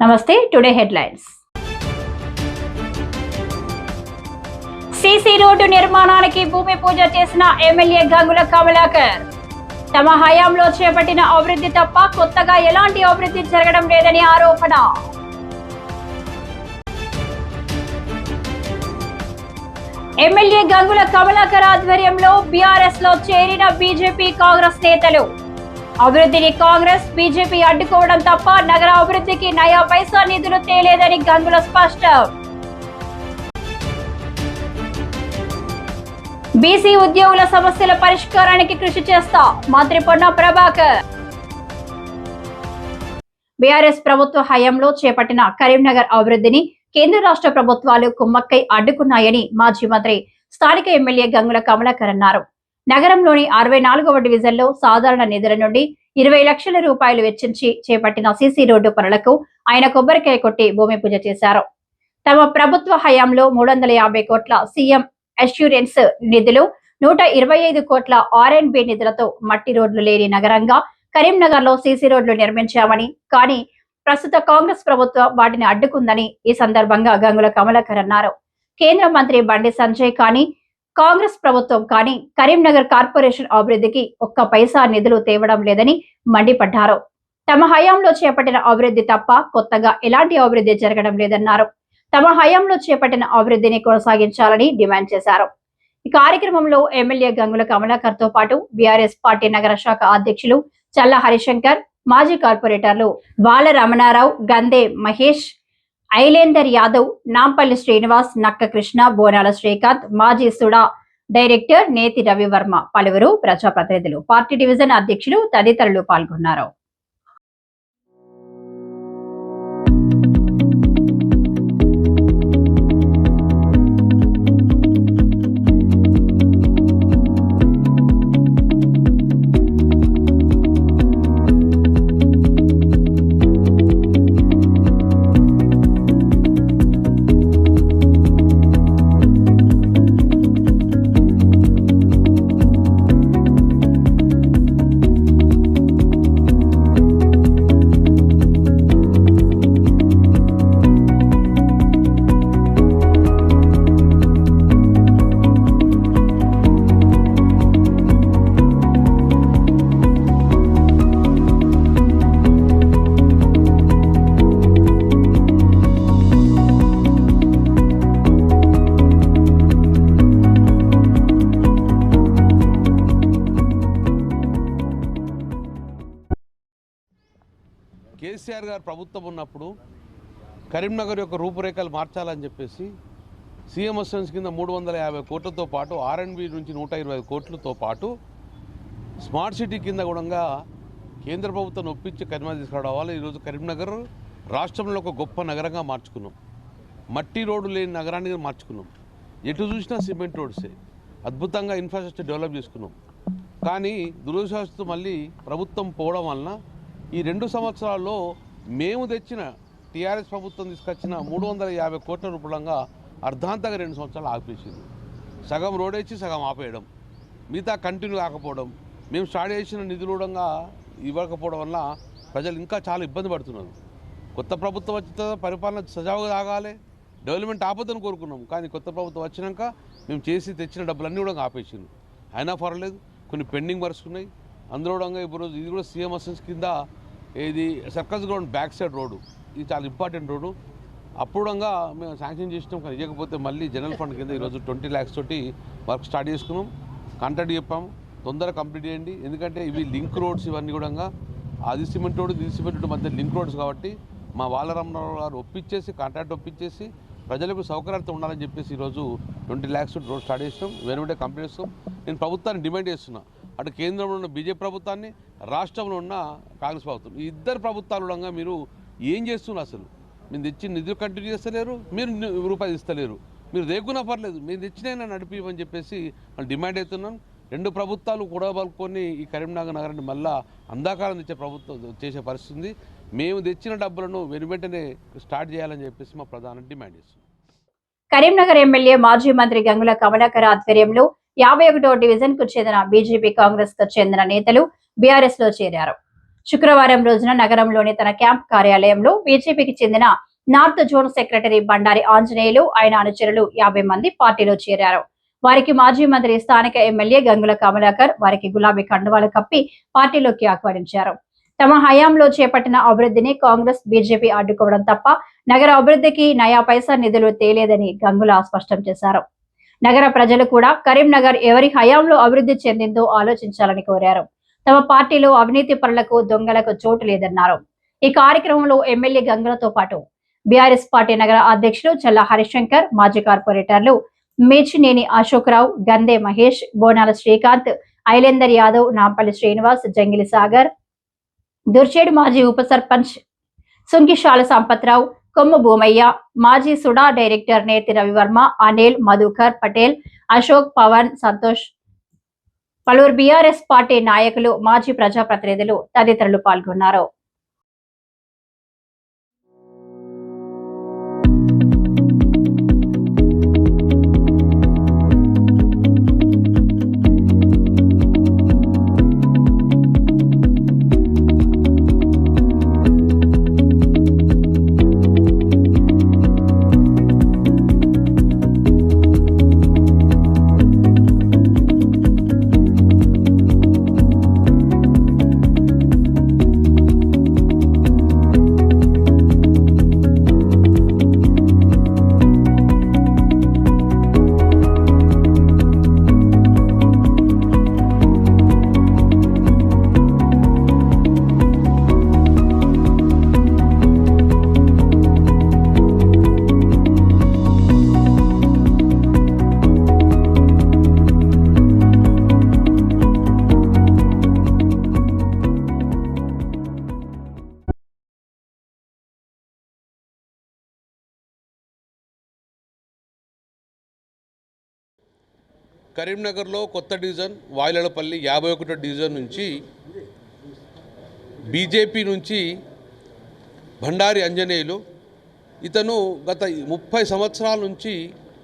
నమస్తే today headlines CC road నిర్మాణానికి భూమి పూజ చేసిన ఎమ్మెల్యే గంగుల కమలాకర్ తమ హయాంలో చేపట్టిన అభివృద్ధి తప్ప కొత్తగా ఎలాంటి అభివృద్ధి జరగడం లేదని ఆరోపణ. ఎమ్మెల్యే గంగుల కమలాకర్ ఆధ్వర్యంలో బీఆర్ఎస్లో చేరిన బీజేపీ కాంగ్రెస్ నేతలు. అభివృద్ధిని కాంగ్రెస్ బీజేపీ అడ్డుకోవడం తప్ప నగర అభివృద్ధికి నయా పైసా నిధులు తేలేదని గంగుల స్పష్టం. బీసీ ఉద్యోగుల సమస్యల పరిష్కారానికి కృషి చేస్తా మంత్రి పొన్న ప్రభాకర్. బీఆర్ఎస్ ప్రభుత్వ హయాంలో చేపట్టిన కరీంనగర్ అభివృద్ధిని కేంద్ర రాష్ట్ర ప్రభుత్వాలు కుమ్మక్కై అడ్డుకున్నాయని మాజీ మంత్రి స్థానిక ఎమ్మెల్యే గంగుల కమలాకర్ అన్నారు. నగరంలోని అరవై నాలుగవ డివిజన్లో సాధారణ నిధుల నుండి ఇరవై లక్షల రూపాయలు వెచ్చించి చేపట్టిన సీసీ రోడ్డు పనులకు ఆయన కొబ్బరికాయ కొట్టి భూమి పూజ చేశారు. తమ ప్రభుత్వ హయాంలో మూడు వందల యాభై కోట్ల సీఎం అష్యూరెన్స్ నిధులు నూట ఇరవై ఐదు కోట్ల ఆర్ఎన్బి నిధులతో మట్టి రోడ్లు లేని నగరంగా కరీంనగర్లో సీసీ రోడ్లు నిర్మించామని కానీ ప్రస్తుత కాంగ్రెస్ ప్రభుత్వం వాటిని అడ్డుకుందని ఈ సందర్భంగా గంగుల కమలాకర్ అన్నారు. కేంద్ర మంత్రి బండి సంజయ్ కానీ కాంగ్రెస్ ప్రభుత్వం కానీ కరీంనగర్ కార్పొరేషన్ అభివృద్ధికి ఒక్క పైసా నిధులు తేవడం లేదని మండిపడ్డారు. తమ హయాంలో చేపట్టిన అభివృద్ధి తప్ప కొత్తగా ఎలాంటి అభివృద్ధి జరగడం లేదన్నారు. తమ హయాంలో చేపట్టిన అభివృద్ధిని కొనసాగించాలని డిమాండ్ చేశారు. ఈ కార్యక్రమంలో ఎమ్మెల్యే గంగుల కమలాకర్తో పాటు బీఆర్ఎస్ పార్టీ నగర శాఖ అధ్యక్షులు చల్ల హరిశంకర్ మాజీ కార్పొరేటర్లు బాల రమణారావు గందే మహేష్ ఐలేందర్ యాదవ్ నాంపల్లి శ్రీనివాస్ నక్క కృష్ణ బోనాల శ్రీకాంత్ మాజీ సుడా డైరెక్టర్ నేతి రవివర్మ పలువురు ప్రజాప్రతినిధులు. పార్టీ డివిజన్ అధ్యక్షులు తదితరులు పాల్గొన్నారు. కేసీఆర్ గారు ప్రభుత్వం ఉన్నప్పుడు కరీంనగర్ యొక్క రూపురేఖలు మార్చాలని చెప్పేసి సీఎం అసిస్టెన్స్ కింద మూడు వందల యాభై కోట్లతో పాటు ఆర్ఎండ్బి నుంచి నూట ఇరవై ఐదు కోట్లతో పాటు స్మార్ట్ సిటీ కింద కూడా కేంద్ర ప్రభుత్వం ఒప్పించి కరీంనగర్ తీసుకురావడం వల్ల ఈరోజు కరీంనగర్ రాష్ట్రంలో ఒక గొప్ప నగరంగా మార్చుకున్నాం. మట్టి రోడ్డు లేని నగరాన్ని మార్చుకున్నాం. ఎటు చూసినా సిమెంట్ రోడ్సే. అద్భుతంగా ఇన్ఫ్రాస్ట్రక్చర్ డెవలప్ చేసుకున్నాం. కానీ దురదృష్టవశాత్తు మళ్ళీ ప్రభుత్వం పోవడం వలన ఈ రెండు సంవత్సరాల్లో మేము తెచ్చిన టీఆర్ఎస్ ప్రభుత్వం తీసుకొచ్చిన మూడు వందల యాభై కోట్ల రూపాయలంగా అర్ధాంతగా రెండు సంవత్సరాలు ఆపేసింది సగం రోడేసి సగం ఆపేయడం మిగతా కంటిన్యూ కాకపోవడం మేము స్టార్ట్ చేసిన నిధులు కూడా ఇవ్వకపోవడం వల్ల ప్రజలు ఇంకా చాలా ఇబ్బంది పడుతున్నారు. కొత్త ప్రభుత్వం వచ్చిన తర్వాత పరిపాలన సజావుగా సాగాలి డెవలప్మెంట్ ఆపదని కోరుకున్నాం. కానీ కొత్త ప్రభుత్వం వచ్చినాక మేము చేసి తెచ్చిన డబ్బులన్నీ కూడా ఆపేసింది అయినా పర్వాలేదు కొన్ని పెండింగ్ వర్క్స్ ఉన్నాయి. అందులో కూడా ఇప్పుడు ఇది కూడా సీఎం అసెన్స్ కింద ఇది circus ground back side road. ఇది చాలా ఇంపార్టెంట్ రోడ్డు. అప్పుడంగా మేము శాంక్షన్ చేసినాం కానీ ఇవ్వకపోతే మళ్ళీ జనరల్ ఫండ్ కింద ఈరోజు ట్వంటీ ల్యాక్స్ తోటి వర్క్ స్టార్ట్ చేసుకున్నాం. కాంట్రాక్ట్ చెప్పాము తొందరగా కంప్లీట్ చేయండి. ఎందుకంటే ఇవి లింక్ రోడ్స్ ఇవన్నీ కూడా అది సిమెంట్ రోడ్డు ఇది సిమెంట్ రోడ్డు మధ్య లింక్ రోడ్స్ కాబట్టి మా బాలరామరావు గారు ఒప్పించేసి కాంట్రాక్ట్ ఒప్పించేసి ప్రజలకు సౌకర్యార్థం ఉండాలని చెప్పేసి ఈరోజు ట్వంటీ ల్యాక్స్ రోడ్ స్టార్ట్ చేసినాం. వెనువెంటే కంప్లీట్ చేస్తాం. నేను ప్రభుత్వాన్ని డిమాండ్ చేస్తున్నా. అటు కేంద్రంలో ఉన్న బీజేపీ ప్రభుత్వాన్ని రాష్ట్రంలో ఉన్న కాంగ్రెస్ ప్రభుత్వం. ఈ ఇద్దరు ప్రభుత్వాలు మీరు ఏం చేస్తున్నారు అసలు? మీరు తెచ్చిన నిధులు కంటిన్యూ చేస్తలేరు మీరు రూపాయలు ఇస్తలేరు. మీరు దేకున్నా పర్లేదు మీరు తెచ్చినైనా నడిపిమని చెప్పేసి మనం డిమాండ్ అవుతున్నాం రెండు ప్రభుత్వాలు కూడా పలుకొని ఈ కరీంనగర్ నగరాన్ని మళ్ళా అంధాకారం తెచ్చే ప్రభుత్వం చేసే పరిస్థితి ఉంది. మేము తెచ్చిన డబ్బులను వెను వెంటనే స్టార్ట్ చేయాలని చెప్పేసి మా ప్రధాన డిమాండ్ చేస్తున్నాం. కరీంనగర్ ఎమ్మెల్యే మాజీ మంత్రి గంగుల కమలాకర్ ఆధ్వర్యంలో యాభై ఒకటో డివిజన్కు చెందిన బీజేపీ కాంగ్రెస్కు చెందిన నేతలు బీఆర్ఎస్లో చేరారు. శుక్రవారం రోజున నగరంలోని తన క్యాంప్ కార్యాలయంలో బీజేపీకి చెందిన north zone secretary Bandari Anjaneyulu ఆయన అనుచరులు యాభై మంది పార్టీలో చేరారు. వారికి మాజీ మంత్రి స్థానిక ఎమ్మెల్యే గంగుల కమలాకర్ వారికి గులాబీ కండువాలు కప్పి పార్టీలోకి ఆహ్వానించారు. తమ హయాంలో చేపట్టిన అభివృద్ధిని కాంగ్రెస్ బీజేపీ అడ్డుకోవడం తప్ప నగర అభివృద్ధికి నయా పైసా నిధులు తేలేదని గంగుల స్పష్టం చేశారు. నగర ప్రజలు కూడా కరీంనగర్ ఎవరి హయాంలో అభివృద్ధి చెందిందో ఆలోచించాలని కోరారు. తమ పార్టీలో అవినీతి పనులకు దొంగలకు చోటు లేదన్నారు. ఈ కార్యక్రమంలో ఎమ్మెల్యే గంగులతో పాటు బీఆర్ఎస్ పార్టీ నగర అధ్యక్షులు చల్ల హరిశంకర్ మాజీ కార్పొరేటర్లు మేచినేని అశోక్రావు గందే మహేష్ బోనాల శ్రీకాంత్ ఐలేందర్ యాదవ్ నాంపల్లి శ్రీనివాస్ జంగిలి సాగర్ దుర్చేడు మాజీ ఉప సర్పంచ్ సుంకిశాల సంపత్రావు కొమ్ము భూమయ్య మాజీ సుడా డైరెక్టర్ నేతి రవివర్మ అనిల్ మధుకర్ పటేల్ అశోక్ పవన్ సంతోష్. పలువురు బీఆర్ఎస్ పార్టీ నాయకులు మాజీ ప్రజాప్రతినిధులు తదితరులు పాల్గొన్నారు. కరీంనగర్లో కొత్త డివిజన్ వాయిలపల్లి యాభై ఒకటో డివిజన్ నుంచి బీజేపీ నుంచి భండారి అంజనేయులు ఇతను గత ముప్పై సంవత్సరాల నుంచి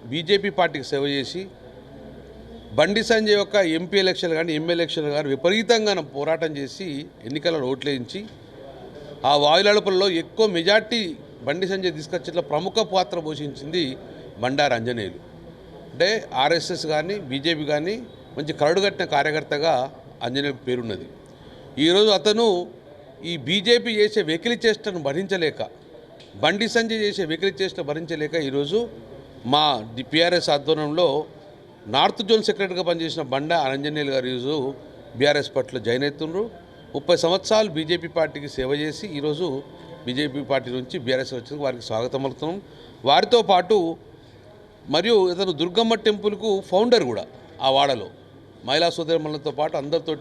బీజేపీ పార్టీకి సేవ చేసి బండి సంజయ్ యొక్క ఎంపీ ఎలక్షన్ కానీ ఎమ్మెల్యే ఎలక్షన్ కానీ విపరీతంగా పోరాటం చేసి ఎన్నికలలో ఓట్లేయించి ఆ వాయులడుపుల్లో ఎక్కువ మెజార్టీ బండి సంజయ్ తీసుకొచ్చేట్ల ప్రముఖ పాత్ర పోషించింది బండారు అంజనేయులు. అంటే ఆర్ఎస్ఎస్ కానీ బీజేపీ కానీ మంచి కరడుగట్టిన కార్యకర్తగా ఆంజనేయ పేరున్నది. ఈరోజు అతను ఈ బీజేపీ చేసే వెకిలి చేష్టను భరించలేక బండి సంజయ్ చేసే వెకిలి చేష్ట భరించలేక ఈరోజు మా పిఆర్ఎస్ ఆధ్వర్యంలో నార్త్ జోన్ సెక్రటరీగా పనిచేసిన బండ ఆంజనేయులు గారు ఈరోజు బీఆర్ఎస్ పట్ల జాయిన్ అవుతుండ్రు. ముప్పై సంవత్సరాలు బీజేపీ పార్టీకి సేవ చేసి ఈరోజు బీజేపీ పార్టీ నుంచి బీఆర్ఎస్ వచ్చేందుకు వారికి స్వాగతం పలుకుతున్నాం. వారితో పాటు మరియు ఇతను దుర్గమ్మ టెంపుల్కు ఫౌండర్ కూడా ఆ వాడలో. మహిళా సోదరులతో పాటు అందరితో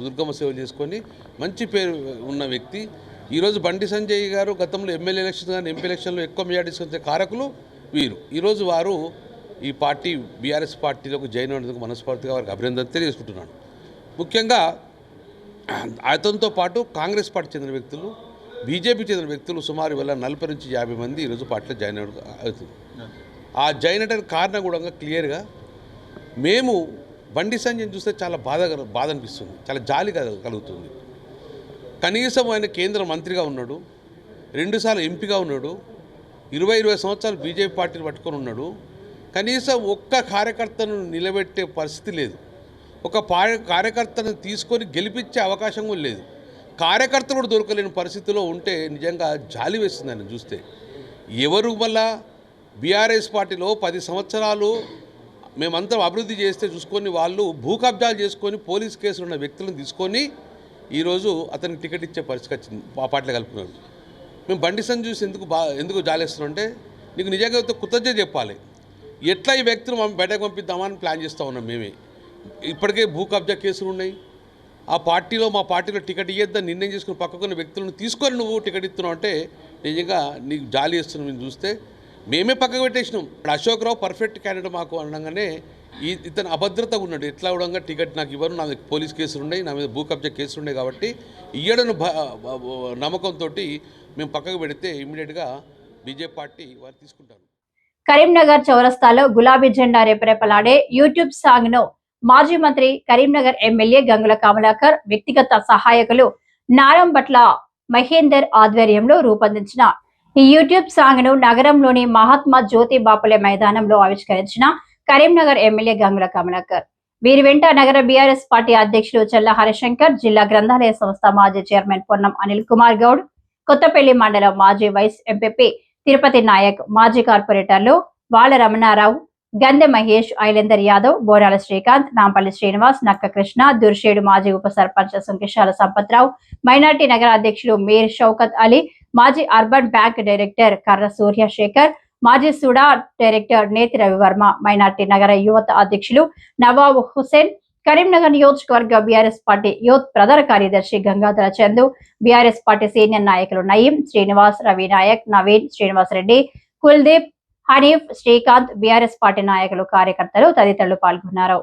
దుర్గమ్మ సేవ చేసుకొని మంచి పేరు ఉన్న వ్యక్తి. ఈరోజు బండి సంజయ్ గారు గతంలో ఎమ్మెల్యే ఎలక్షన్ కానీ ఎంపీ ఎలక్షన్లో ఎక్కువ మెజార్టీ కారకులు వీరు. ఈరోజు వారు ఈ పార్టీ బీఆర్ఎస్ పార్టీలోకి జాయిన్ అయినందుకు మనస్ఫూర్తిగా వారికి అభినందన తెలియజేసుకుంటున్నాను. ముఖ్యంగా అతనితో పాటు కాంగ్రెస్ పార్టీ చెందిన వ్యక్తులు బీజేపీ చెందిన వ్యక్తులు సుమారు వేల నలభై నుంచి యాభై మంది ఈరోజు పార్టీలో జాయిన్ అవుతుంది ఆ జైనటర్ కారణం కూడా క్లియర్గా మేము బండి సంజయ్ చూస్తే చాలా బాధ బాధ అనిపిస్తుంది. చాలా జాలి కలుగుతుంది. కనీసం ఆయన కేంద్ర మంత్రిగా ఉన్నాడు. రెండుసార్లు ఎంపీగా ఉన్నాడు. ఇరవై ఇరవై సంవత్సరాలు బీజేపీ పార్టీని పట్టుకొని ఉన్నాడు. కనీసం ఒక్క కార్యకర్తను నిలబెట్టే పరిస్థితి లేదు. ఒక కార్యకర్తను తీసుకొని గెలిపించే అవకాశం కూడా లేదు. కార్యకర్తలు కూడా దొరకలేని పరిస్థితిలో ఉంటే నిజంగా జాలి వేస్తుంది ఆయన చూస్తే. ఎవరు మళ్ళా బీఆర్ఎస్ పార్టీలో పది సంవత్సరాలు మేమంతా అభివృద్ధి చేస్తే చూసుకొని వాళ్ళు భూ కబ్జాలు చేసుకొని పోలీస్ కేసులు ఉన్న వ్యక్తులను తీసుకొని ఈరోజు అతనికి టికెట్ ఇచ్చే పరిస్థితి వచ్చింది. ఆ పార్టీలో కలుపుకున్నారు మేము బండి చూసి ఎందుకు బా ఎందుకు జాలేస్తున్నామంటే నీకు నిజంగా కృతజ్ఞత చెప్పాలి. ఎట్లా ఈ వ్యక్తులు మనం బయటకు పంపిద్దామని ప్లాన్ చేస్తూ ఉన్నాం మేమే. ఇప్పటికే భూ కబ్జా కేసులు ఉన్నాయి. ఆ పార్టీలో మా పార్టీలో టికెట్ ఇయ్యొద్దని నిర్ణయం చేసుకుని పక్కకున్న వ్యక్తులను తీసుకొని నువ్వు టికెట్ ఇస్తున్నావు అంటే నిజంగా నీకు జాలి ఇస్తున్నావు చూస్తే మేమే పక్కకు పెట్టేసినాం. ఇప్పుడు అశోక్ రావు పర్ఫెక్ట్ క్యాండిడేట్ మాకు అనగానే ఈ ఇతను అభద్రతగా ఉన్నాడు. ఎట్లా అవడంగా టికెట్ నాకు ఇవ్వరు నా మీద పోలీస్ కేసులు ఉన్నాయి నా మీద భూ కబ్జా కేసులు ఉన్నాయి కాబట్టి ఇయ్యడను భ- నమ్మకంతో మేము పక్కకు పెడితే ఇమీడియట్గా బీజేపీ పార్టీ వారు తీసుకుంటారు. కరీంనగర్ చౌరస్తాలో గులాబీ జెండా రేపరేపలాడే యూట్యూబ్ సాంగ్ను మాజీ మంత్రి కరీంనగర్ ఎమ్మెల్యే గంగుల కమలాకర్ వ్యక్తిగత సహాయకులు నారంబట్ల మహేందర్ ఆధ్వర్యంలో రూపొందించిన ఈ యూట్యూబ్ సాంగ్ను నగరంలోని మహాత్మా జ్యోతి బాపులే మైదానంలో ఆవిష్కరించిన కరీంనగర్ ఎమ్మెల్యే గంగుల కమలాకర్. వీరి వెంట నగర బీఆర్ఎస్ పార్టీ అధ్యక్షులు చెల్ల హరిశంకర్ జిల్లా గ్రంథాలయ సంస్థ మాజీ చైర్మన్ పొన్నం అనిల్ కుమార్ గౌడ్ కొత్తపల్లి మండలం మాజీ వైస్ ఎంపీపీ తిరుపతి నాయక్ మాజీ కార్పొరేటర్లు బాల రమణారావు గందె మహేష్ ఐలేందర్ యాదవ్ బోరాల శ్రీకాంత్ నాంపల్లి శ్రీనివాస్ నక్క కృష్ణ దుర్షేడు మాజీ ఉప సర్పంచ్ సుంకిశాల సంపత్రావు మైనార్టీ నగర అధ్యక్షులు మీర్ షౌకత్ అలీ మాజీ అర్బన్ బ్యాంక్ డైరెక్టర్ కర్ర సూర్యశేఖర్ మాజీ సుడా డైరెక్టర్ నేతి రవివర్మ మైనార్టీ నగర యువత అధ్యక్షులు నవాబ్ హుసేన్ కరీంనగర్ నియోజకవర్గ బీఆర్ఎస్ పార్టీ యూత్ ప్రధాన కార్యదర్శి Gangadhara Chandu BRS party senior నాయకులు నయీం శ్రీనివాస్ రవి నాయక్ నవీన్ శ్రీనివాస్ రెడ్డి కుల్దీప్ హనీఫ్ శ్రీకాంత్ బీఆర్ఎస్ పార్టీ నాయకులు కార్యకర్తలు తదితరులు పాల్గొన్నారు.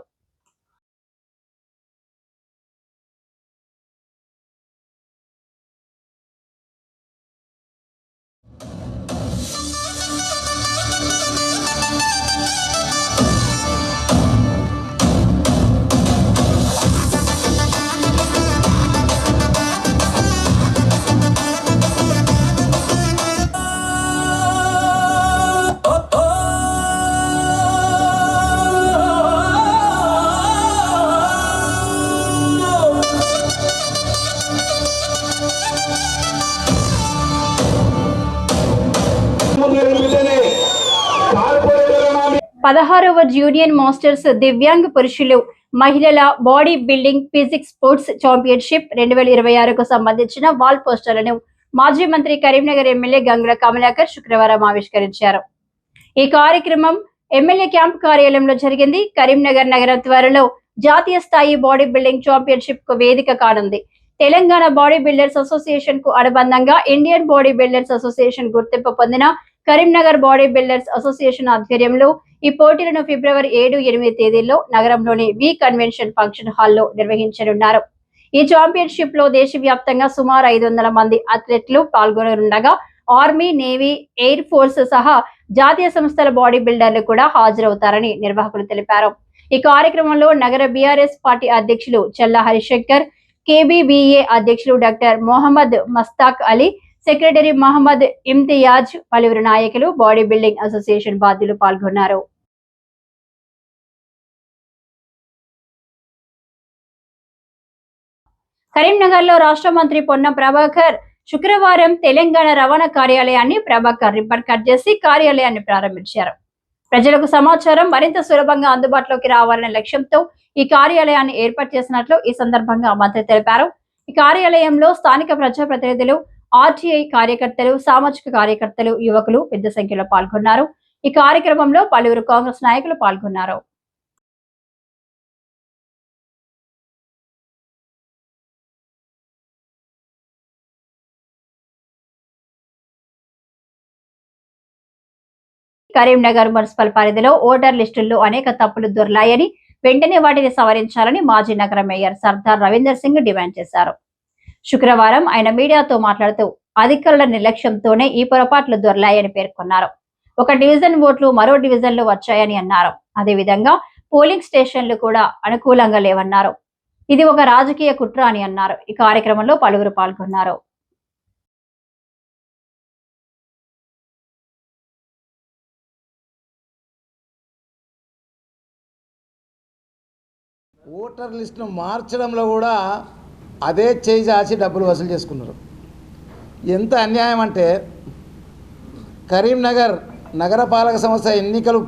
పదహారవ జూనియర్ మాస్టర్స్ దివ్యాంగ్ పురుషులు మహిళల body building physique sports championship రెండు వేల ఇరవై ఆరుకు సంబంధించిన వాల్ పోస్టర్లను మాజీ మంత్రి కరీంనగర్ ఎమ్మెల్యే గంగుల కమలాకర్ శుక్రవారం ఆవిష్కరించారు. ఈ కార్యక్రమం ఎమ్మెల్యే క్యాంప్ కార్యాలయంలో జరిగింది. కరీంనగర్ నగరం త్వరలో జాతీయ స్థాయి బాడీ బిల్డింగ్ ఛాంపియన్షిప్కు వేదిక కానుంది. తెలంగాణ బాడీ బిల్డర్స్ అసోసియేషన్కు అనుబంధంగా ఇండియన్ బాడీ బిల్డర్స్ అసోసియేషన్ గుర్తింపు పొందిన కరీంనగర్ బాడీ బిల్డర్స్ అసోసియేషన్ ఆధ్వర్యంలో ఈ పోటీలను ఫిబ్రవరి ఏడు ఎనిమిది తేదీల్లో నగరంలోని వి కన్వెన్షన్ ఫంక్షన్ హాల్లో నిర్వహించనున్నారు. ఈ ఛాంపియన్షిప్లో దేశవ్యాప్తంగా సుమారు ఐదు వందల మంది అథ్లెట్లు పాల్గొననుండగా ఆర్మీ నేవీ ఎయిర్ ఫోర్స్ సహా జాతీయ సంస్థల బాడీ బిల్డర్లు కూడా హాజరవుతారని నిర్వాహకులు తెలిపారు. ఈ కార్యక్రమంలో నగర బీఆర్ఎస్ పార్టీ అధ్యక్షులు చెల్ల హరిశంకర్ కేబీబీఏ అధ్యక్షులు డాక్టర్ మొహమ్మద్ మస్తాక్ అలీ సెక్రటరీ మహమ్మద్ ఇమ్తియాజ్ పలువురు నాయకులు బాడీ బిల్డింగ్ అసోసియేషన్ బాధ్యులు పాల్గొన్నారు. కరీంనగర్లో రాష్ట్ర మంత్రి పొన్న ప్రభాకర్ శుక్రవారం తెలంగాణ రవాణా కార్యాలయాన్ని ప్రభాకర్ రిబ్బన్ కట్ చేసి కార్యాలయాన్ని ప్రారంభించారు. ప్రజలకు సమాచారం మరింత సులభంగా అందుబాటులోకి రావాలనే లక్ష్యంతో ఈ కార్యాలయాన్ని ఏర్పాటు చేసినట్లు ఈ సందర్భంగా మంత్రి తెలిపారు. ఈ కార్యాలయంలో స్థానిక ప్రజాప్రతినిధులు ఆర్టీఐ కార్యకర్తలు సామాజిక కార్యకర్తలు యువకులు పెద్ద సంఖ్యలో పాల్గొన్నారు. ఈ కార్యక్రమంలో పలువురు కాంగ్రెస్ నాయకులు పాల్గొన్నారు. కరీంనగర్ మున్సిపల్ పరిధిలో ఓటర్ లిస్టుల్లో అనేక తప్పులు దొర్లాయని వెంటనే వాటిని సవరించాలని మాజీ నగర మేయర్ సర్దార్ రవీందర్ సింగ్ డిమాండ్ చేశారు. శుక్రవారం ఆయన మీడియాతో మాట్లాడుతూ అధికారుల నిర్లక్ష్యంతోనే ఈ పొరపాట్లు దొర్లాయని పేర్కొన్నారు. ఒక డివిజన్ ఓట్లు మరో డివిజన్లో వచ్చాయని అన్నారు. అదేవిధంగా పోలింగ్ స్టేషన్లు కూడా అనుకూలంగా లేవన్నారు. ఇది ఒక రాజకీయ కుట్ర అని అన్నారు. ఈ కార్యక్రమంలో పలువురు పాల్గొన్నారు. ఓటర్ లిస్టును మార్చడంలో కూడా అదే చేయి చాచి డబ్బులు వసూలు చేసుకున్నారు. ఎంత అన్యాయం అంటే కరీంనగర్ నగరపాలక సంస్థ ఎన్నికలు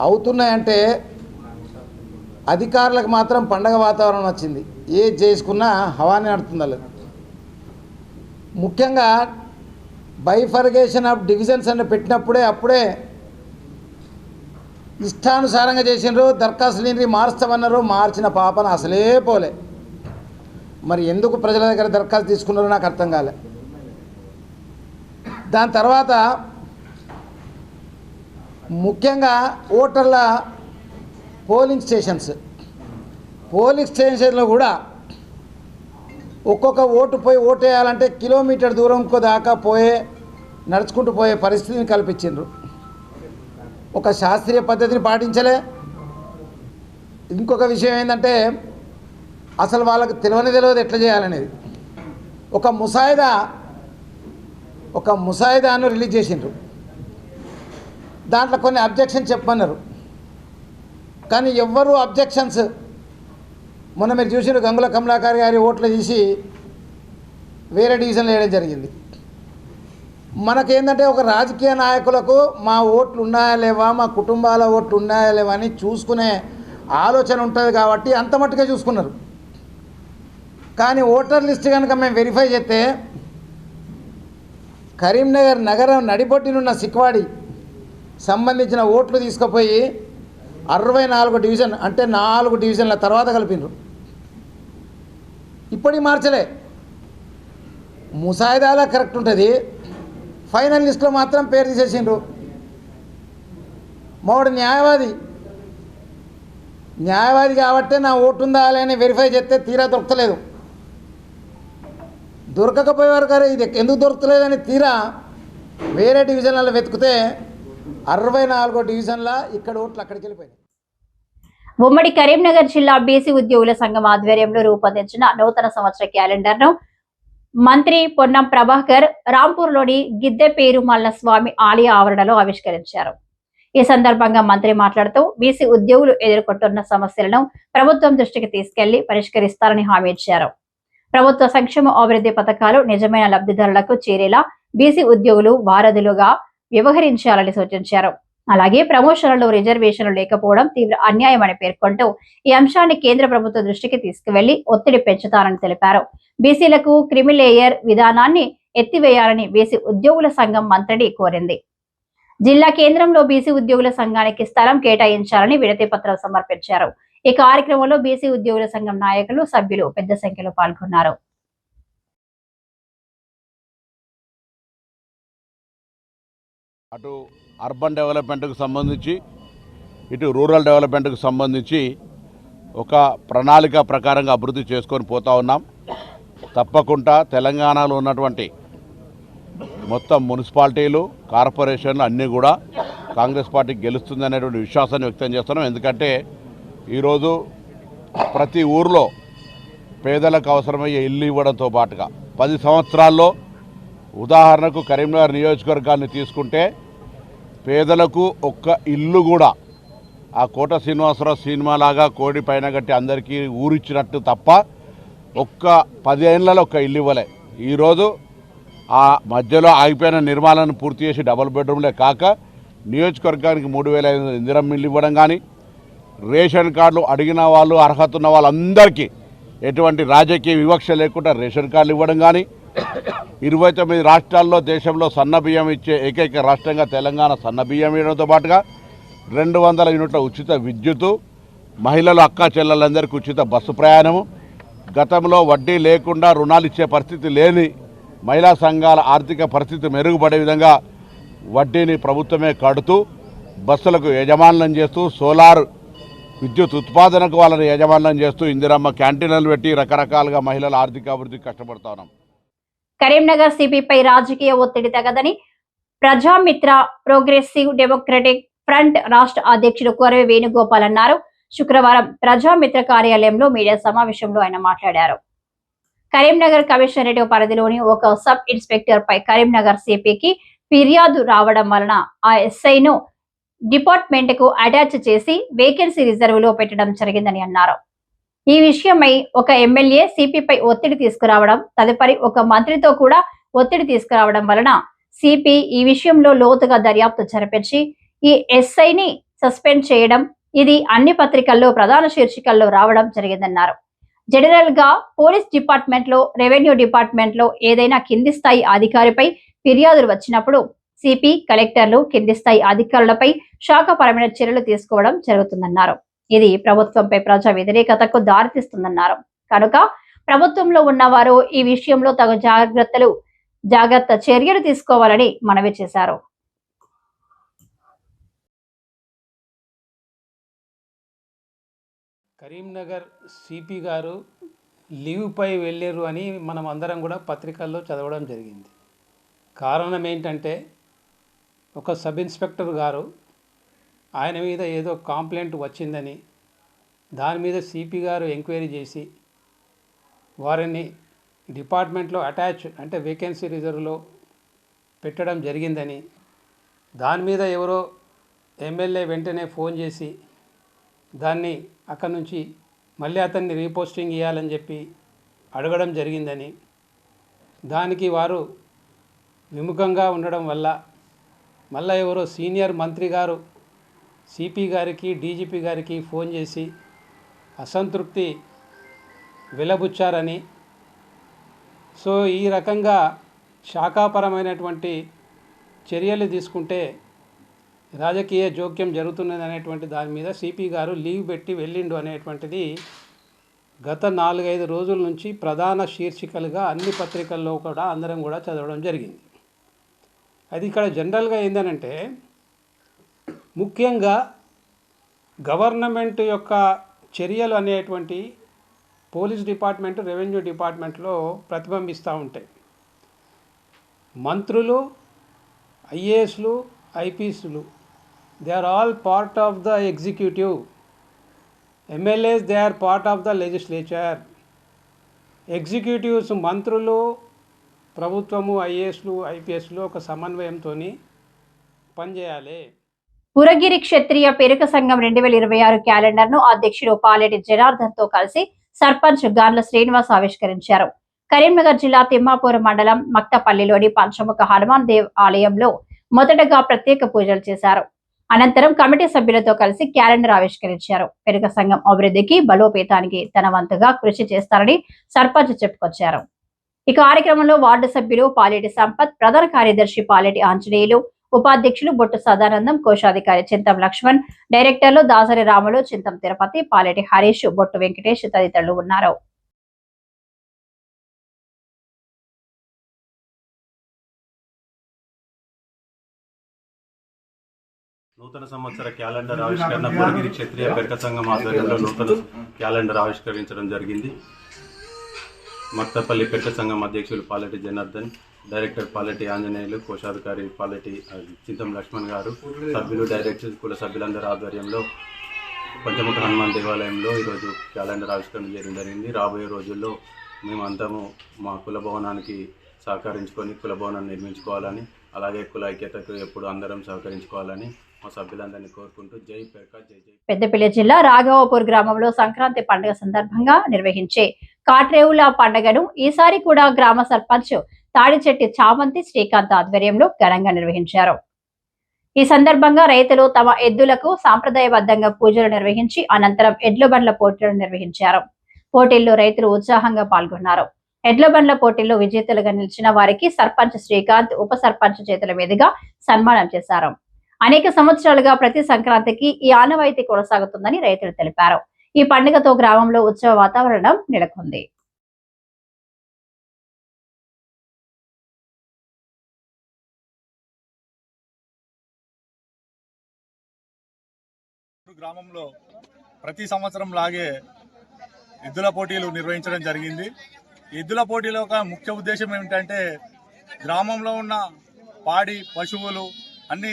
అవుతున్నాయంటే అధికారులకు మాత్రం పండగ వాతావరణం వచ్చింది ఏ చేసుకున్నా హవానే నడుతుందా ముఖ్యంగా బైఫర్గేషన్ ఆఫ్ డివిజన్స్ అని పెట్టినప్పుడే అప్పుడే ఇష్టానుసారంగా చేసినారు దరఖాస్తు లేని మార్చమన్నారు మార్చిన పాపన అసలే పోలే. మరి ఎందుకు ప్రజల దగ్గర దరఖాస్తు తీసుకున్నారో నాకు అర్థం కాలే. దాని తర్వాత ముఖ్యంగా ఓటర్ల పోలింగ్ స్టేషన్స్. పోలింగ్ స్టేషన్లో కూడా ఒక్కొక్క ఓటు పోయి ఓటు వేయాలంటే కిలోమీటర్ దూరంకు దాకా పోయే నడుచుకుంటూ పోయే పరిస్థితిని కల్పించిండ్రు. ఒక శాస్త్రీయ పద్ధతిని పాటించలే. ఇంకొక విషయం ఏంటంటే అసలు వాళ్ళకి తెలియని తెలియదు ఎట్లా చేయాలనేది. ఒక ముసాయిదా ఒక ముసాయిదాను రిలీజ్ చేసిండ్రు. దాంట్లో కొన్ని అబ్జెక్షన్ చెప్పన్నారు కానీ ఎవ్వరు అబ్జెక్షన్స్? మొన్న మీరు చూసిన గంగుల కమలాకారి గారి ఓట్లు తీసి వేరే డివిజన్లో వేయడం జరిగింది. మనకేంటంటే ఒక రాజకీయ నాయకులకు మా ఓట్లు ఉన్నాయా లేవా మా కుటుంబాల ఓట్లు ఉన్నాయా లేవా అని చూసుకునే ఆలోచన ఉంటుంది కాబట్టి అంత మట్టుగా చూసుకున్నారు. కానీ ఓటర్ లిస్ట్ కనుక మేము వెరిఫై చేస్తే కరీంనగర్ నగరం నడిబొట్టినున్న సిక్వాడి సంబంధించిన ఓట్లు తీసుకుపోయి అరవై నాలుగు డివిజన్ అంటే నాలుగు డివిజన్ల తర్వాత కలిపినరు. ఇప్పటికి మార్చలే. ముసాయిదాలా కరెక్ట్ ఉంటుంది. ఫైనల్ లిస్ట్లో మాత్రం పేరు తీసేసిండ్రు. మోడు న్యాయవాది. న్యాయవాది కాబట్టే నా ఓటు ఉందా అని వెరిఫై చేస్తే తీరా దొరకలేదు. దొరకకపోయేవారు గారు ఇది ఎందుకు దొరకలేదని తీరా వేరే డివిజన్లలో వెతికితే అరవై నాలుగో డివిజన్ల ఇక్కడ ఓట్లు అక్కడికి వెళ్ళిపోయాయి ఉమ్మడి కరీంనగర్ జిల్లా బీసీ ఉద్యోగుల సంఘం ఆధ్వర్యంలో రూపొందించిన నూతన సంవత్సర క్యాలెండర్ను మంత్రి పొన్నం ప్రభాకర్ రాంపూర్లోని గిద్దె పేరుమల్ల స్వామి ఆలయ ఆవరణలో ఆవిష్కరించారు. ఈ సందర్భంగా మంత్రి మాట్లాడుతూ బీసీ ఉద్యోగులు ఎదుర్కొంటున్న సమస్యలను ప్రభుత్వం దృష్టికి తీసుకెళ్ళి పరిష్కరిస్తారని హామీ ఇచ్చారు. ప్రభుత్వ సంక్షేమ అభివృద్ధి పథకాలు నిజమైన లబ్ధిదారులకు చేరేలా బీసీ ఉద్యోగులు వారధులుగా వ్యవహరించాలని సూచించారు. అలాగే ప్రమోషన్లలో రిజర్వేషన్లు లేకపోవడం తీవ్ర అన్యాయమని పేర్కొంటూ ఈ అంశాన్ని కేంద్ర ప్రభుత్వ దృష్టికి తీసుకువెళ్ళి ఒత్తిడి పెంచుతారని తెలిపారు. బీసీలకు క్రిమిలేయర్ విధానాన్ని ఎత్తివేయాలని బీసీ ఉద్యోగుల సంఘం మంత్రిని కోరింది. జిల్లా కేంద్రంలో బీసీ ఉద్యోగుల సంఘానికి స్థలం కేటాయించాలని వినతి పత్రం సమర్పించారు. ఈ కార్యక్రమంలో బీసీ ఉద్యోగుల సంఘం నాయకులు సభ్యులు పెద్ద సంఖ్యలో పాల్గొన్నారు. అటు అర్బన్ డెవలప్మెంట్కు సంబంధించి ఇటు రూరల్ డెవలప్మెంట్కు సంబంధించి ఒక ప్రణాళిక ప్రకారంగా అభివృద్ధి చేసుకొని పోతా ఉన్నాం. తప్పకుండా తెలంగాణలో ఉన్నటువంటి మొత్తం మున్సిపాలిటీలు కార్పొరేషన్లు అన్నీ కూడా కాంగ్రెస్ పార్టీ గెలుస్తుంది అనేటువంటి విశ్వాసాన్ని వ్యక్తం చేస్తున్నాం. ఎందుకంటే ఈరోజు ప్రతి ఊర్లో పేదలకు అవసరమయ్యే ఇల్లు ఇవ్వడంతో పాటుగా పది సంవత్సరాల్లో ఉదాహరణకు కరీంనగర్ నియోజకవర్గాన్ని తీసుకుంటే పేదలకు ఒక్క ఇల్లు కూడా ఆ కోట శ్రీనివాసరావు సినిమా లాగా కోడి పైన కట్టి అందరికీ ఊరిచ్చినట్టు తప్ప ఒక్క పదేళ్ళలో ఒక్క ఇల్లు ఇవ్వలే. ఈరోజు ఆ మధ్యలో ఆగిపోయిన నిర్మాణాలను పూర్తి చేసి డబుల్ బెడ్రూమ్లే కాక నియోజకవర్గానికి మూడు వేల ఐదు వందల ఇందిరం ఇల్లు ఇవ్వడం కానీ రేషన్ కార్డులు అడిగిన వాళ్ళు అర్హత ఉన్న వాళ్ళందరికీ ఎటువంటి రాజకీయ వివక్ష లేకుండా రేషన్ కార్డులు ఇవ్వడం కానీ ఇరవై తొమ్మిది రాష్ట్రాల్లో దేశంలో సన్న బియ్యం ఇచ్చే ఏకైక రాష్ట్రంగా తెలంగాణ సన్న బియ్యం ఇవ్వడంతో పాటుగా రెండు వందల యూనిట్ల ఉచిత విద్యుత్ మహిళలు అక్క చెల్లెలందరికీ ఉచిత బస్సు ప్రయాణము గతంలో వడ్డీ లేకుండా రుణాలు ఇచ్చే పరిస్థితి లేని మహిళా సంఘాల ఆర్థిక పరిస్థితి మెరుగుపడే విధంగా వడ్డీని ప్రభుత్వమే కడుతూ బస్సులకు యజమానులను చేస్తూ సోలార్ విద్యుత్ ఉత్పాదనకు వాళ్ళని యజమానులను చేస్తూ ఇందిరమ్మ క్యాంటీన్లు పెట్టి రకరకాలుగా మహిళల ఆర్థిక అభివృద్ధికి కష్టపడతా ఉన్నాం. కరీంనగర్ సిపిపై రాజకీయ ఒత్తిడి తగదని ప్రజామిత్ర ప్రోగ్రెసివ్ డెమోక్రటిక్ ఫ్రంట్ రాష్ట్ర అధ్యక్షుడు కొరవి వేణుగోపాల్ అన్నారు. శుక్రవారం ప్రజామిత్ర కార్యాలయంలో మీడియా సమావేశంలో ఆయన మాట్లాడారు. కరీంనగర్ కమిషనరేట్ పరిధిలోని ఒక సబ్ ఇన్స్పెక్టర్ పై కరీంనగర్ సిపికి ఫిర్యాదు రావడం వలన ఆ ఎస్ఐను డిపార్ట్మెంట్కు అటాచ్ చేసి వేకెన్సీ రిజర్వ్లో పెట్టడం జరిగిందని అన్నారు. ఈ విషయమై ఒక ఎమ్మెల్యే సిపిపై ఒత్తిడి తీసుకురావడం తదుపరి ఒక మంత్రితో కూడా ఒత్తిడి తీసుకురావడం వలన సిపి ఈ విషయంలో లోతుగా దర్యాప్తు జరిపించి ఈ ఎస్ఐని సస్పెండ్ చేయడం ఇది అన్ని పత్రికల్లో ప్రధాన శీర్షికల్లో రావడం జరిగిందన్నారు. జనరల్గా పోలీస్ డిపార్ట్మెంట్లో రెవెన్యూ డిపార్ట్మెంట్లో ఏదైనా కింది స్థాయి అధికారిపై ఫిర్యాదులు వచ్చినప్పుడు సిపి కలెక్టర్లు కింది స్థాయి అధికారులపై శాఖపరమైన చర్యలు తీసుకోవడం జరుగుతుందన్నారు. ఇది ప్రభుత్వంపై ప్రజా వ్యతిరేకతకు దారితీస్తుందన్నారు. కనుక ప్రభుత్వంలో ఉన్నవారు ఈ విషయంలో తగు జాగ్రత్తలు జాగ్రత్త చర్యలు తీసుకోవాలని మనవి చేశారు. కరీంనగర్ సిపి గారు లీవ్పై వెళ్ళారు అని మనం అందరం కూడా పత్రికల్లో చదవడం జరిగింది. కారణం ఏంటంటే ఒక సబ్ ఇన్స్పెక్టర్ గారు ఆయన మీద ఏదో కాంప్లైంట్ వచ్చిందని దాని మీద సిపి గారు ఎంక్వైరీ చేసి వారిని డిపార్ట్మెంట్లో అటాచ్ అంటే వేకెన్సీ రిజర్వ్లో పెట్టడం జరిగిందని దాని మీద ఎవరో ఎమ్మెల్యే వెంటనే ఫోన్ చేసి దాన్ని అక్కడి నుంచి మళ్ళీ అతన్ని రీపోస్టింగ్ ఇవ్వాలని చెప్పి అడగడం జరిగిందని. దానికి వారు విముఖంగా ఉండడం వల్ల మళ్ళీ ఎవరో సీనియర్ మంత్రి గారు సిపి గారికి డీజీపీ గారికి ఫోన్ చేసి అసంతృప్తి వెలబుచ్చారని. సో ఈ రకంగా శాఖాపరమైనటువంటి చర్యలు తీసుకుంటే రాజకీయ జోక్యం జరుగుతున్నది అనేటువంటి దాని మీద సిపి గారు లీవ్ పెట్టి వెళ్ళిండు అనేటువంటిది గత నాలుగైదు రోజుల నుంచి ప్రధాన శీర్షికలుగా అన్ని పత్రికల్లో కూడా అందరం కూడా చదవడం జరిగింది. అది ఇక్కడ జనరల్గా ఏంటంటే ముఖ్యంగా గవర్నమెంట్ యొక్క చర్యలు అనేటువంటి పోలీస్ డిపార్ట్మెంట్ రెవెన్యూ డిపార్ట్మెంట్లో ప్రతిబింబిస్తూ ఉంటాయి. మంత్రులు ఐఏఎస్లు ఐపీఎస్లు they are all part of the executive MLAs they are part of the legislature executives మంత్రులు ప్రభుత్వము ఐఏఎస్లు ఐపీఎస్లు ఒక సమన్వయంతో పనిచేయాలి. పురగిరి క్షత్రియ పెరుక సంఘం రెండు వేల ఇరవై ఆరు క్యాలెండర్ను అధ్యక్షుడు పాలెటి జనార్దన్తో కలిసి సర్పంచ్ గాన్ల శ్రీనివాస్ ఆవిష్కరించారు. కరీంనగర్ జిల్లా తిమ్మాపూర్ మండలం మక్తపల్లిలోని పంచముఖ హనుమాన్ దేవ్ ఆలయంలో మొదటగా ప్రత్యేక పూజలు చేశారు. అనంతరం కమిటీ సభ్యులతో కలిసి క్యాలెండర్ ఆవిష్కరించారు. పెరుగ సంఘం అభివృద్ధికి బలోపేతానికి తన వంతుగా కృషి చేస్తారని సర్పంచ్ చెప్పుకొచ్చారు. ఈ కార్యక్రమంలో వార్డు సభ్యులు పాలేటి సంపత్ ప్రధాన కార్యదర్శి పాలేటి ఆంజనేయులు ఉపాధ్యక్షులు బొట్టు సదానందం కోశాధికారి చింతం లక్ష్మణ్ డైరెక్టర్లు దాసరి రాములు చింతం తిరుపతి పాలేటి హరీష్ బొట్టు వెంకటేష్ తదితరులు ఉన్నారు. నూతన సంవత్సర క్యాలెండర్ ఆవిష్కరణ పురగిరి క్షత్రియ పెరక సంఘం ఆధ్వర్యంలో నూతన క్యాలెండర్ ఆవిష్కరించడం జరిగింది. మక్తపల్లి పెరక సంఘం అధ్యక్షులు పాలెటి జనార్దన్ డైరెక్టర్ పాలెటి ఆంజనేయులు కోశాధికారి పాలెటి చింతం లక్ష్మణ్ గారు సభ్యులు డైరెక్టర్ కుల సభ్యులందరి ఆధ్వర్యంలో పంచముఖ హనుమాన్ దేవాలయంలో ఈరోజు క్యాలెండర్ ఆవిష్కరణ చేయడం జరిగింది. రాబోయే రోజుల్లో మేమంతము మా కుల భవనానికి సహకరించుకొని కుల భవనాన్ని నిర్మించుకోవాలని అలాగే కుల ఐక్యతకు ఎప్పుడు అందరం సహకరించుకోవాలని పెద్దపల్లి జిల్లా రాఘవపూర్ గ్రామంలో సంక్రాంతి పండుగ సందర్భంగా నిర్వహించే కాట్రేవుల పండుగను ఈసారి కూడా గ్రామ సర్పంచ్ తాడిచెట్టి చామంతి శ్రీకాంత్ ఆధ్వర్యంలో ఘనంగా నిర్వహించారు. ఈ సందర్భంగా రైతులు తమ ఎద్దులకు సాంప్రదాయబద్ధంగా పూజలు నిర్వహించి అనంతరం ఎడ్ల బండ్ల పోటీలు నిర్వహించారు. పోటీల్లో రైతులు ఉత్సాహంగా పాల్గొన్నారు. ఎడ్ల బండ్ల పోటీల్లో విజేతలుగా నిలిచిన వారికి సర్పంచ్ శ్రీకాంత్ ఉప సర్పంచ్ చేతుల మీదుగా సన్మానం చేశారు. అనేక సంవత్సరాలుగా ప్రతి సంక్రాంతికి ఈ ఆనవాయితీ కొనసాగుతుందని రైతులు తెలిపారు. ఈ పండుగతో గ్రామంలో ఉత్సవ వాతావరణం నెలకొంది. గ్రామంలో ప్రతి సంవత్సరం లాగే ఎద్దుల పోటీలు నిర్వహించడం జరిగింది. ఎద్దుల పోటీలో ఒక ముఖ్య ఉద్దేశం ఏమిటంటే గ్రామంలో ఉన్న పాడి పశువులు అన్ని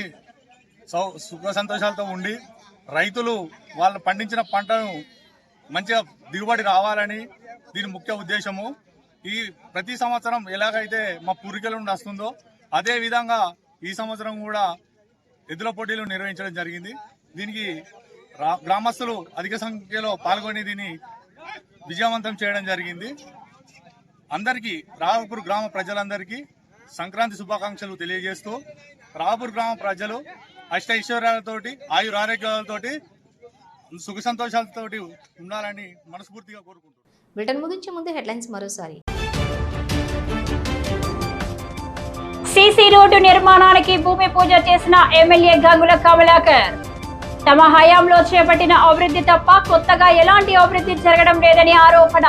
సుఖ సంతోషాలతో ఉండి రైతులు వాళ్ళు పండించిన పంటను మంచిగా దిగుబడి రావాలని దీని ముఖ్య ఉద్దేశము. ఈ ప్రతి సంవత్సరం ఎలాగైతే మా పూర్వీకుల నుండి వస్తుందో అదే విధంగా ఈ సంవత్సరం కూడా ఎద్దుల పోటీలు నిర్వహించడం జరిగింది. దీనికి రా- గ్రామస్తులు అధిక సంఖ్యలో పాల్గొని దీన్ని విజయవంతం చేయడం జరిగింది. అందరికీ రావపూర్ గ్రామ ప్రజలందరికీ సంక్రాంతి శుభాకాంక్షలు తెలియజేస్తూ రాఘపూర్ గ్రామ ప్రజలు అష్ట ఐశ్వర్యాలతోటి ఆయుర ఆరోగ్యాలతోటి సుఖ సంతోషాలతోటి ఉండాలని మనస్ఫూర్తిగా కోరుకుంటున్నాను. బ్రిటన్ ముగించే ముందు హెడ్లైన్స్ మరోసారి. సీసీ రోడ్డు నిర్మాణానికి భూమి పూజ చేసిన ఎమ్మెల్యే గంగుల కమలాకర్. తమ హయాంలో చేపట్టిన అభివృద్ధి తప్ప కొత్తగా ఎలాంటి అభివృద్ధి జరగడం లేదని ఆరోపణ.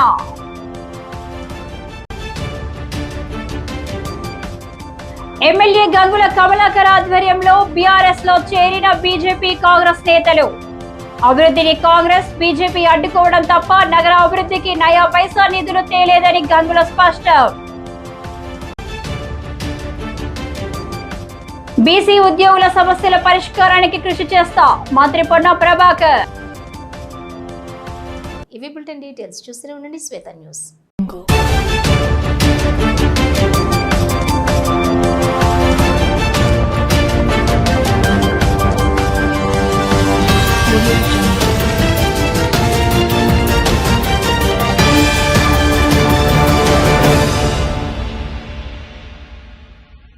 ఎమ్మెల్యే గంగుల కమలాకర్ ఆధ్వర్యంలో బీఆర్ఎస్లో చేరిన బీజేపీ కాంగ్రెస్ నేతలు. అభివృద్ధిని కాంగ్రెస్ బీజేపీ అడ్డుకోవడం తప్ప నగర అభివృద్ధికి నయా పైసా నిధులు తేలేదని గంగుల స్పష్టం. బీసీ ఉద్యోగుల సమస్యల పరిష్కారానికి కృషి చేస్తా మంత్రి పొన్న ప్రభాకర్. ఇవి బులెటిన్ డీటెయిల్స్. చూస్తూనే ఉండండి శ్వేత న్యూస్.